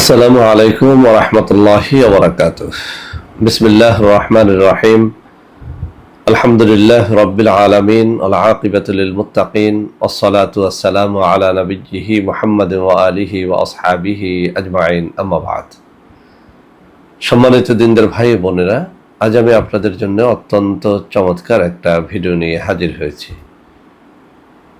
আসসালামু আলাইকুম ওরহমতুল্লাহি ওবরাকাত বিসমিল্লাহ রহমান রহিম। আলহামদুলিল্লাহ রব্বিল আলমিন আলআকিবাতুল মুত্তাকিন ওসলাতু আসসালামু আলা নবিজিহি মোহাম্মদ আলিহি ওয়া আসহাবিহি আজমাইন। আম্মা বাদ। সম্মানিত দিনদের ভাই বোনেরা, আজ আমি আপনাদের জন্য অত্যন্ত চমৎকার একটা ভিডিও নিয়ে হাজির হয়েছি।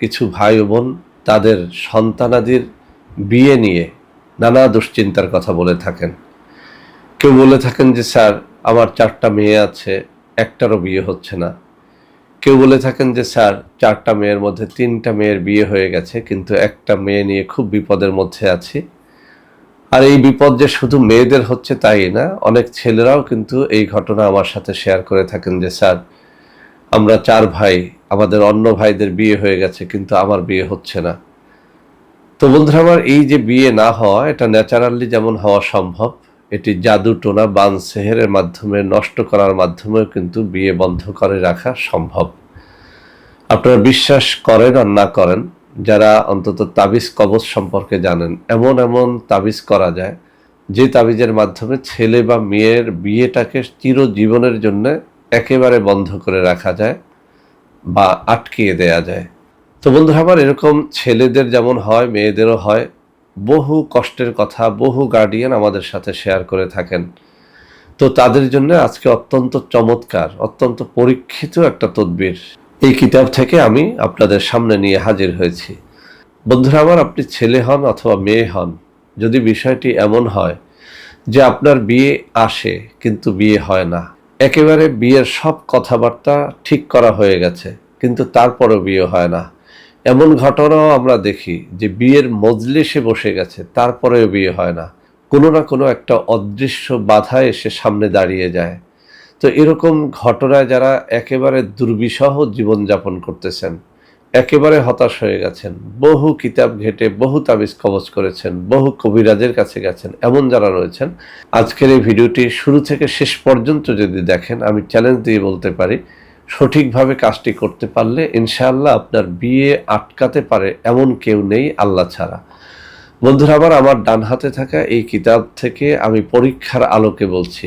কিছু ভাই বোন তাদের সন্তানাদির বিয়ে নিয়ে নানা দুশ্চিন্তার কথা বলে থাকেন। কেউ বলে থাকেন যে, স্যার, আমার চারটা মেয়ে আছে, একটারও বিয়ে হচ্ছে না। কেউ বলে থাকেন যে, স্যার, চারটা মেয়ের মধ্যে তিনটা মেয়ের বিয়ে হয়ে গেছে, কিন্তু একটা মেয়ে নিয়ে খুব বিপদের মধ্যে আছি। আর এই বিপদ যে শুধু মেয়েদের হচ্ছে তাই না, অনেক ছেলেরাও কিন্তু এই ঘটনা আমার সাথে শেয়ার করে থাকেন যে, স্যার আমরা চার ভাই, আমাদের অন্য ভাইদের বিয়ে হয়ে গেছে, কিন্তু আমার বিয়ে হচ্ছে না। তো বন্ধুরা, আমার এই যে বিয়ে না হওয়া, এটা ন্যাচারালি যেমন হওয়া সম্ভব, এটি জাদু টোনা বান সেহেরের মাধ্যমে, নষ্ট করার মাধ্যমেও কিন্তু বিয়ে বন্ধ করে রাখা সম্ভব। আপনারা বিশ্বাস করেন আর না করেন, যারা অন্তত তাবিজ কবচ সম্পর্কে জানেন, এমন এমন তাবিজ করা যায়, যে তাবিজের মাধ্যমে ছেলে বা মেয়ের বিয়েটাকে চিরজীবনের জন্য একেবারে বন্ধ করে রাখা যায় বা আটকিয়ে দেয়া যায়। তো বন্ধুরা, আমার এরকম ছেলেদের যেমন হয়, মেয়েদেরও হয়, বহু কষ্টের কথা বহু গার্ডিয়ান আমাদের সাথে শেয়ার করে থাকেন। তো তাদের জন্য আজকে অত্যন্ত চমৎকার, অত্যন্ত পরীক্ষিত একটা তদবির। এই কিতাব থেকে আমি আপনাদের সামনে নিয়ে হাজির হয়েছি। বন্ধুরা, আমার আপনি ছেলে হন অথবা মেয়ে হন, যদি বিষয়টি এমন হয় যে আপনার বিয়ে আসে কিন্তু বিয়ে হয় না একেবারে বিয়ের সব কথাবার্তা ঠিক করা হয়ে গেছে, কিন্তু তারপরও বিয়ে হয় না। এমন ঘটনাও আমরা দেখি যে বিয়ের মজলিসে বসে গেছে, তারপরেও বিয়ে হয় না। কোনো না কোনো একটা অদৃশ্য বাধা এসে সামনে দাঁড়িয়ে যায়। তো এরকম ঘটনায় যারা একেবারে দুর্বিষহ জীবনযাপন করতেছেন একেবারে হতাশ হয়ে গেছেন। বহু কিতাব ঘেটে বহু তাবিজ কবচ করেছেন, বহু কবিরাজের কাছে গেছেন, এমন যারা রয়েছেন। আজকের এই ভিডিওটি শুরু থেকে শেষ পর্যন্ত যদি দেখেন, আমি চ্যালেঞ্জ দিয়ে বলতে পারি, সঠিকভাবে কাজটি করতে পারলে ইনশাআল্লাহ আপনার বিয়ে আটকাতে পারে এমন কেউ নেই আল্লাহ ছাড়া। বন্ধুরা, আবার আমার ডান হাতে থাকা এই কিতাব থেকে আমি পরীক্ষার আলোকে বলছি।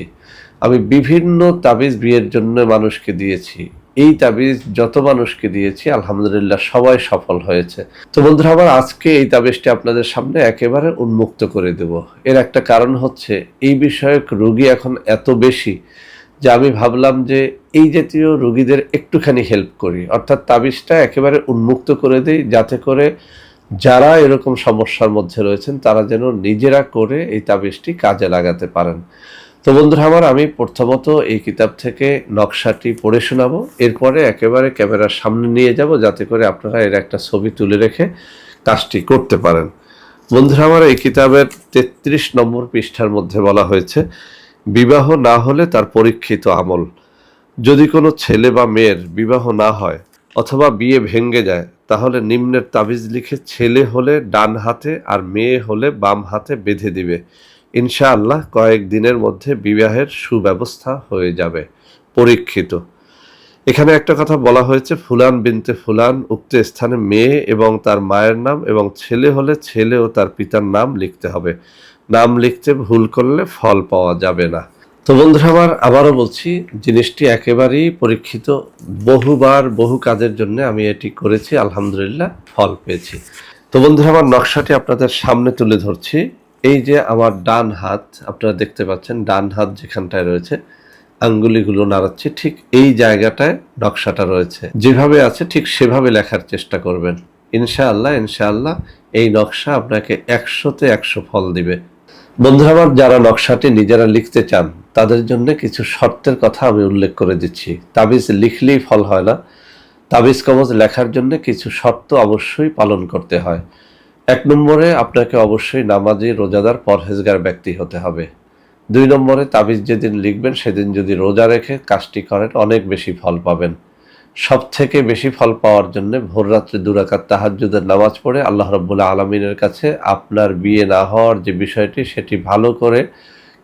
আমি বিভিন্ন তাবিজ বিয়ের জন্য মানুষকে দিয়েছি। এই তাবিজ যত মানুষকে দিয়েছি, আলহামদুলিল্লাহ সবাই সফল হয়েছে। তো বন্ধুরা, আবার আজকে এই তাবিজটি আপনাদের সামনে একেবারে উন্মুক্ত করে দেব। এর একটা কারণ হচ্ছে, এই বিষয়ক রোগী এখন এত বেশি যে আমি ভাবলাম যে এই জাতীয় রোগীদের একটুখানি হেল্প করি। অর্থাৎ তাবিজটা একেবারে উন্মুক্ত করে দিই, যাতে করে যারা এরকম সমস্যার মধ্যে রয়েছেন, তারা যেন নিজেরা করে এই তাবিজটি কাজে লাগাতে পারেন। তো বন্ধুরা আমার, আমি প্রথমত এই কিতাব থেকে নকশাটি পড়ে শোনাবো। এরপরে একেবারে ক্যামেরার সামনে নিয়ে যাব, যাতে করে আপনারা এর একটা ছবি তুলে রেখে কাজটি করতে পারেন। বন্ধুরা আমার, এই কিতাবের তেত্রিশ নম্বর পৃষ্ঠার মধ্যে বলা হয়েছে, বিবাহ না হলে তার পরীক্ষিত আমল। যদি কোনো ছেলে বা মেয়ের বিবাহ না হয় অথবা বিয়ে ভেঙ্গে যায়, তাহলে নিম্নের তাবিজ লিখে ছেলে হলে ডান হাতে আর মেয়ে হলে বাম হাতে বেঁধে দিবে। ইনশাআল্লাহ কয়েক দিনের মধ্যে বিবাহের সুব্যবস্থা হয়ে যাবে, পরীক্ষিত। এখানে একটা কথা বলা হয়েছে, ফুলান বিনতে ফুলান, উক্ত স্থানে মেয়ে এবং তার মায়ের নাম এবং ছেলে হলে ছেলে ও তার পিতার নাম লিখতে হবে। নাম লিখতে ভুল করলে ফল পাওয়া যাবে না। তো বন্ধুরা আমার, আবারও বলছি, জিনিসটি একেবারেই পরীক্ষিত। বহুবার, বহু কাজের জন্য আমি এটি করেছি, আলহামদুলিল্লাহ ফল পেয়েছি। তো বন্ধুরা আমার নকশাটি আপনাদের সামনে তুলে ধরছি। এই যে আমার ডান হাত, আপনারা দেখতে পাচ্ছেন, ডান হাত যেখানটায় রয়েছে, আঙ্গুলিগুলো নাড়াচ্ছি, ঠিক এই জায়গাটায় নকশাটা রয়েছে। যেভাবে আছে, ঠিক সেভাবে লেখার চেষ্টা করবেন। ইনশাআল্লাহ ইনশাআল্লাহ, এই নকশা আপনাকে একশোতে একশো ফল দিবে। বন্ধুরা আমার, যারা নকশাটি নিজেরা লিখতে চান, তাদের জন্য কিছু শর্তের কথা আমি উল্লেখ করে দিচ্ছি। তাবিজ লিখলেই ফল হয় না। তাবিজ কবজ লেখার জন্য কিছু শর্ত অবশ্যই পালন করতে হয়। এক নম্বরে আপনাকে অবশ্যই নামাজি, রোজাদার, পরহেজগার ব্যক্তি হতে হবে। দুই নম্বরে তাবিজ যেদিন লিখবেন, সেদিন যদি রোজা রেখে কাজটি করেন, অনেক বেশি ফল পাবেন। সব থেকে বেশি ফল পাওয়ার জন্য ভোররাত্রে দুরাকাত তাহাজ্জুদের নামাজ পড়ে আল্লাহ রব্বুল্লাহ আলমিনের কাছে আপনার বিয়ে না হওয়ার যে বিষয়টি, সেটি ভালো করে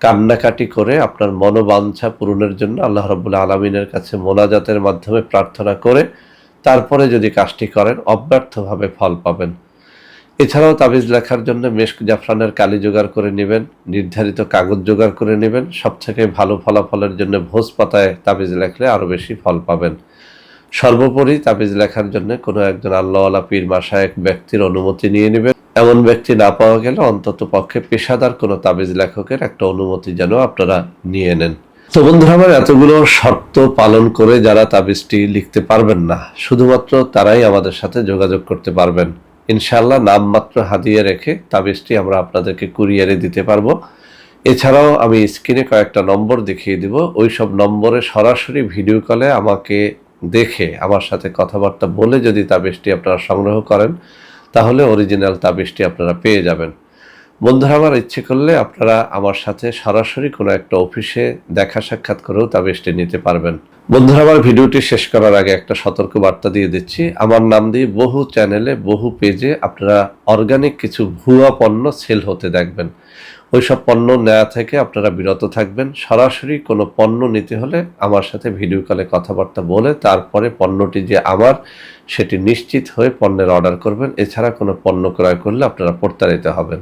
কান্নাকাটি করে আপনার মনোবাঞ্ছা পূরণের জন্য আল্লাহ রব্বুল্লাহ আলমিনের কাছে মোনাজাতের মাধ্যমে প্রার্থনা করে, তারপরে যদি কাজটি করেন, অব্যর্থভাবে ফল পাবেন। এছাড়াও তাবিজ লেখার জন্য মেশক জাফরানের কালি জোগাড় করে নেবেন, নির্ধারিত কাগজ জোগাড় করে নেবেন সব থেকে ভালো ফলাফলের জন্য ভোজ পাতায় তাবিজ লেখলে আরও বেশি ফল পাবেন। সর্বোপরি তাবিজ লেখার জন্য কোনো একজন আল্লাহওয়ালা পীর মাসায়ক ব্যক্তির অনুমতি নিয়ে নেবেন। এমন ব্যক্তি না পাওয়া গেলে অন্তত পক্ষে পেশাদার কোনো তাবিজ লেখকের একটা অনুমতি যেন আপনারা নিয়ে নেন। তো বন্ধুরা, আমার এতগুলো শর্ত পালন করে যারা তাবিজটি লিখতে পারবেন না, শুধুমাত্র তারাই আমাদের সাথে যোগাযোগ করতে পারবেন। ইনশাল্লাহ নামমাত্র হাদিয়ে রেখে তাবিজটি আমরা আপনাদেরকে কুরিয়ারে দিতে পারব। এছাড়াও আমি স্ক্রিনে কয়েকটা নম্বর দেখিয়ে দিব। ওই সব নম্বরে সরাসরি ভিডিও কলে আমাকে দেখে, আমার সাথে কথাবার্তা বলে যদি তাবিজটি আপনারা সংগ্রহ করেন, তাহলে অরিজিনাল তাবিজটি আপনারা পেয়ে যাবেন। বন্ধুরা, আমার ইচ্ছে করলে আপনারা আমার সাথে সরাসরি কোনো একটা অফিসে দেখা সাক্ষাৎ করেও তা তাবিজটি নিতে পারবেন। বন্ধুরা, আমার ভিডিওটি শেষ করার আগে একটা সতর্ক বার্তা দিয়ে দিচ্ছি। আমার নাম দিয়ে বহু চ্যানেলে, বহু পেজে আপনারা অর্গানিক কিছু ভুয়া পণ্য সেল হতে দেখবেন। ওইসব পণ্য নেওয়া থেকে আপনারা বিরত থাকবেন। সরাসরি কোনো পণ্য নিতে হলে আমার সাথে ভিডিও কলে কথাবার্তা বলে তারপরে পণ্যটি যে আমার, সেটি নিশ্চিত হয়ে পণ্যের অর্ডার করবেন। এছাড়া কোনো পণ্য ক্রয় করলে আপনারা প্রতারিত হবেন।